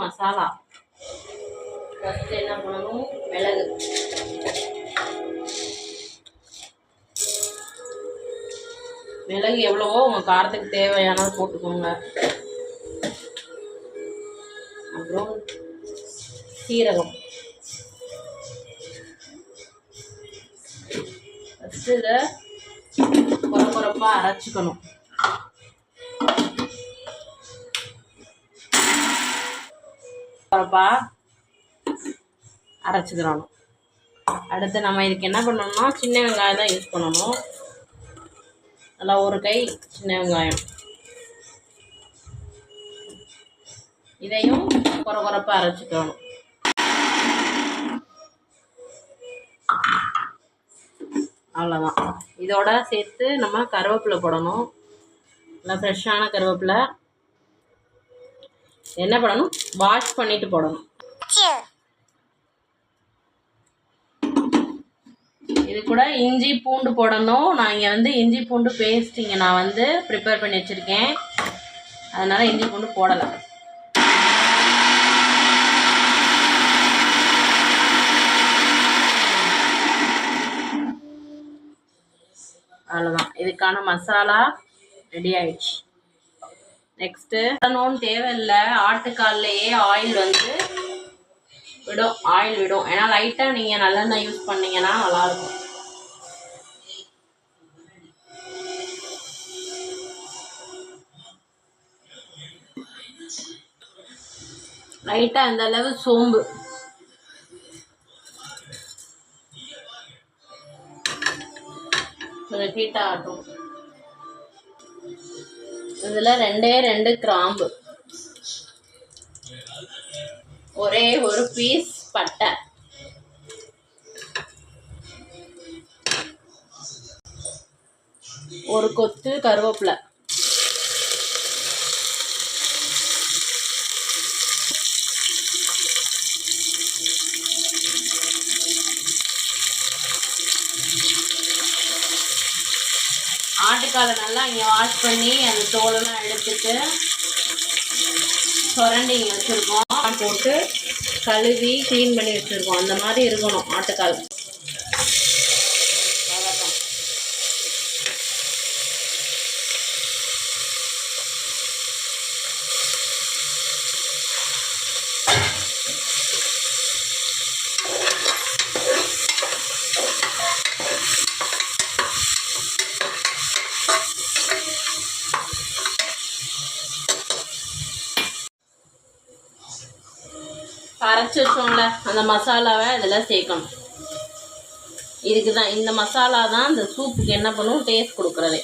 Masala. First என்ன பண்ணணும்? மிளகு. மிளகு எவ்வளவோ உங்கள் காரத்துக்கு தேவையானது போட்டுக்கோங்க. அப்புறம் சீரகம். ஃபஸ்ட்டு இதை குறை குறைப்பாக அரைச்சிக்கணும். பாப்பா அரைச்சிக்கிறணும். அடுத்து நம்ம இதுக்கு என்ன பண்ணணும்னா சின்ன வெங்காயம் தான் யூஸ் பண்ணணும். நல்லா ஒரு கை சின்ன வெங்காயம். இதையும் குறை குறைப்பாக அரைச்சிக்கணும். அவ்வளோதான் இதோட சேர்த்து நம்ம கருவேப்பிலை போடணும். நல்லா ஃப்ரெஷ்ஷான கருவேப்பிலை. என்ன பண்ணணும்? வாஷ் பண்ணிட்டு போடணும். இது கூட இஞ்சி பூண்டு போடணும். நான் இங்கே வந்து இஞ்சி பூண்டு பேஸ்ட் இங்கே நான் வந்து ப்ரிப்பேர் பண்ணி வச்சுருக்கேன். அதனால் இஞ்சி பூண்டு போடலை அவ்வளோதான் இதுக்கான மசாலா ரெடி ஆயிடுச்சு. நெக்ஸ்ட்டு பண்ணணும்னு தேவையில்லை. ஆட்டுக்கால்லையே ஆயில் வந்து விடும். ஆயில் விடும். ஏன்னா லைட்டாக நீங்கள் நல்லெண்ணெய் யூஸ் பண்ணீங்கன்னா நல்லாயிருக்கும். லைட்டாக இந்த அளவு சோம்பு. கொஞ்சம் ஹீட்டாக ஆட்டும் இதில் ரெண்டே ரெண்டு கிராம்பு. ஒரே ஒரு பீஸ் பட்டை. ஒரு கொத்து கருவேப்பிலை. ஆட்டுக்காலை நல்லா இங்கே வாஷ் பண்ணி அந்த தோலெல்லாம் எடுத்துட்டு சுரண்டி இங்கே வச்சுருக்கோம் போட்டு கழுவி க்ளீன் பண்ணி வச்சுருக்கோம். அந்த மாதிரி இருக்கணும் ஆட்டுக்கால். அரைச்சி வச்சோம்ல அந்த மசாலாவை இதில் சேர்க்கணும். இதுக்கு தான் இந்த மசாலா தான் இந்த சூப்புக்கு என்ன பண்ணும் டேஸ்ட் கொடுக்குறது.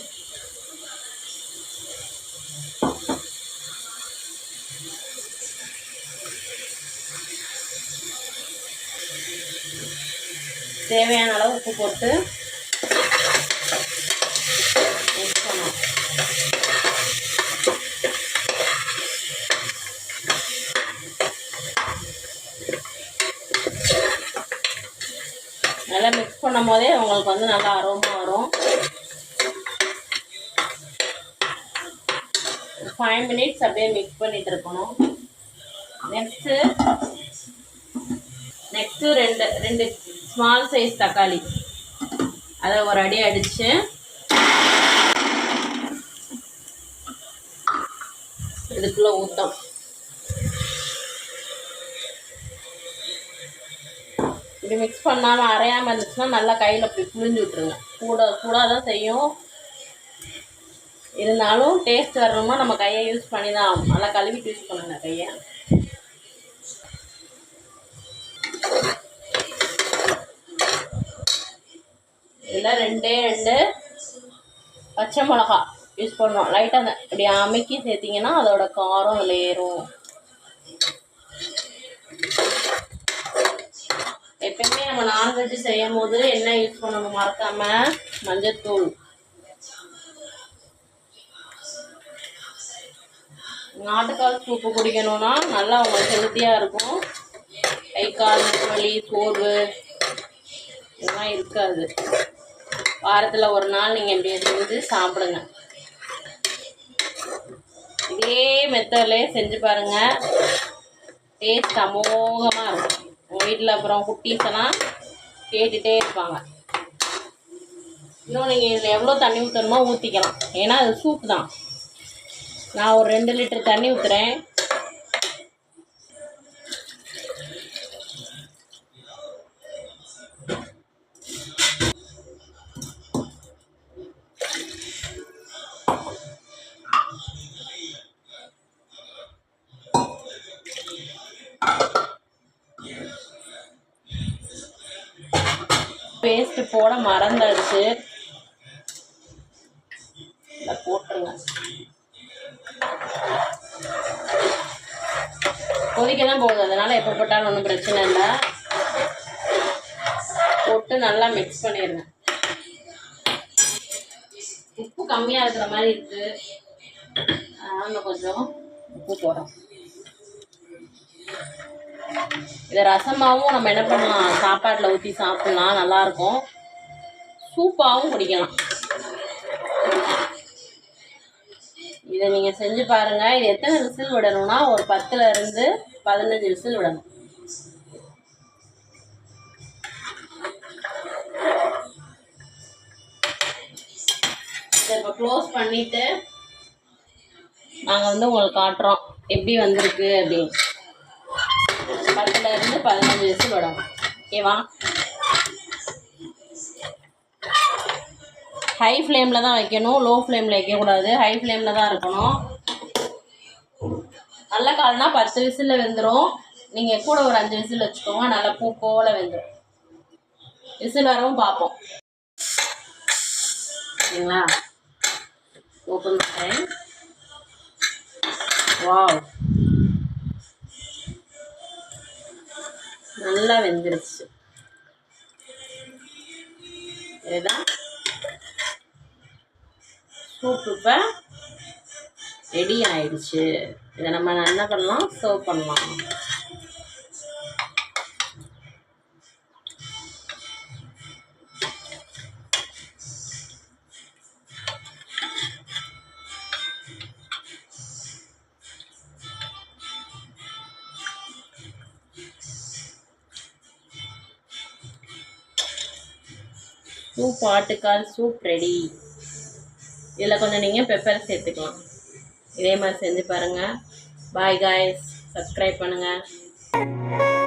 தேவையான அளவு உப்பு போட்டு mix பண்ணணும் நல்லா மிக்ஸ் பண்ணும் போதே உங்களுக்கு வந்து நல்லா அரோமா வரும். ஃபைவ் மினிட்ஸ் அப்படியே மிக்ஸ் பண்ணிட்டு இருக்கணும். நெக்ஸ்ட்டு நெக்ஸ்ட்டு ரெண்டு ரெண்டு ஸ்மால் சைஸ் தக்காளி. அதை ஒரு அடி அடித்து இதுக்குள்ளே ஊற்றணும் இப்படி மிக்ஸ் பண்ணாமல் அரையாமல் இருந்துச்சுன்னா நல்லா கையில் அப்படி புளிஞ்சு விட்ருங்க கூட கூட தான் செய்யும். இருந்தாலும் டேஸ்ட் வரணுமா நம்ம கையை யூஸ் பண்ணி தான் ஆகும் நல்லா கழுவிட்டு யூஸ் பண்ணுங்க கையை. இதில் ரெண்டே ரெண்டு பச்சை மிளகா யூஸ் பண்ணுவோம் லைட்டாக அந்த இப்படி அமைக்கி சேர்த்திங்கன்னா அதோட காரம் அதில் ஏறும். எப்பயுமே நம்ம நான்வெஜ் செய்யும் போது என்ன யூஸ் பண்ணணும் மறக்காம? மஞ்சத்தூள். நாட்டுக்கால் சூப்பு குடிக்கணும்னா நல்லா உங்களுக்கு ஹெல்த்தியாக இருக்கும். கை கால் வலி சோர்வு இதெல்லாம் இருக்காது. வாரத்தில் ஒரு நாள் நீங்கள் இப்படி செஞ்சு சாப்பிடுங்க. இதே மெத்தட்லேயே செஞ்சு பாருங்கள் டேஸ்ட் அமோகமாக இருக்கும். வீட்டில் அப்புறம் குட்டீஸ் எல்லாம் கேட்டுகிட்டே இருப்பாங்க. இன்னும் நீங்கள் இதில் எவ்வளோ தண்ணி ஊற்றணுமோ ஊற்றிக்கலாம் ஏன்னா அது சூப் தான். நான் ஒரு ரெண்டு லிட்டர் தண்ணி ஊற்றுறேன் பேஸ்ட் போட மறந்தாச்சு போட்டுருங்க. கொதிக்க தான் போகுது. அதனால் எப்போ போட்டாலும் ஒன்றும் பிரச்சனை இல்லை. போட்டு நல்லா மிக்ஸ் பண்ணிடுங்க உப்பு கம்மியாக இருக்கிற மாதிரி இருக்குது அதனால் இன்னும் கொஞ்சம் உப்பு போடுறோம் இதை ரசமாகவும் நம்ம என்ன பண்ணலாம் சாப்பாட்டில் ஊற்றி சாப்பிட்லாம் நல்லாயிருக்கும். சூப்பாகவும் குடிக்கலாம். இதை நீங்கள் செஞ்சு பாருங்கள் இது எத்தனை விசில் விடணும்னா ஒரு பத்துல இருந்து பதினஞ்சு விசில் விடணும். இதை இப்போ க்ளோஸ் பண்ணிவிட்டு நாங்கள் வந்து உங்களுக்கு காட்டுறோம். எப்படி வந்திருக்கு அப்படின்னு. பதினஞ்சு விசில் விடணும் ஓகேவா ஹை ஃப்ளேமில் தான் வைக்கணும். லோ ஃப்ளேமில் வைக்கக்கூடாது. ஹை ஃப்ளேமில் தான் இருக்கணும். நல்ல கால்னா பத்து விசிலில் வெந்துடும் நீங்கள் கூட ஒரு அஞ்சு விசில் வச்சுக்கோங்க. நல்லா பூ போல வெந்துடும் விசில் வரவும் பார்ப்போம். சரிங்களா? ஓப்பன் பண்ணேன் வாவ் நல்லா வெந்துருச்சு. இதுதான். சூப் இப்போ ரெடி ஆயிடுச்சு. இதை நம்ம என்ன பண்ணலாம்? சர்வ் பண்ணலாம். சூப் ஆட்டுக்கால் சூப் ரெடி இதில் கொஞ்சம் நீங்கள் பெப்பர் சேர்த்துக்கலாம். இதே மாதிரி செஞ்சு பாருங்கள் பாய் காய்ஸ் சப்ஸ்கிரைப் பண்ணுங்கள்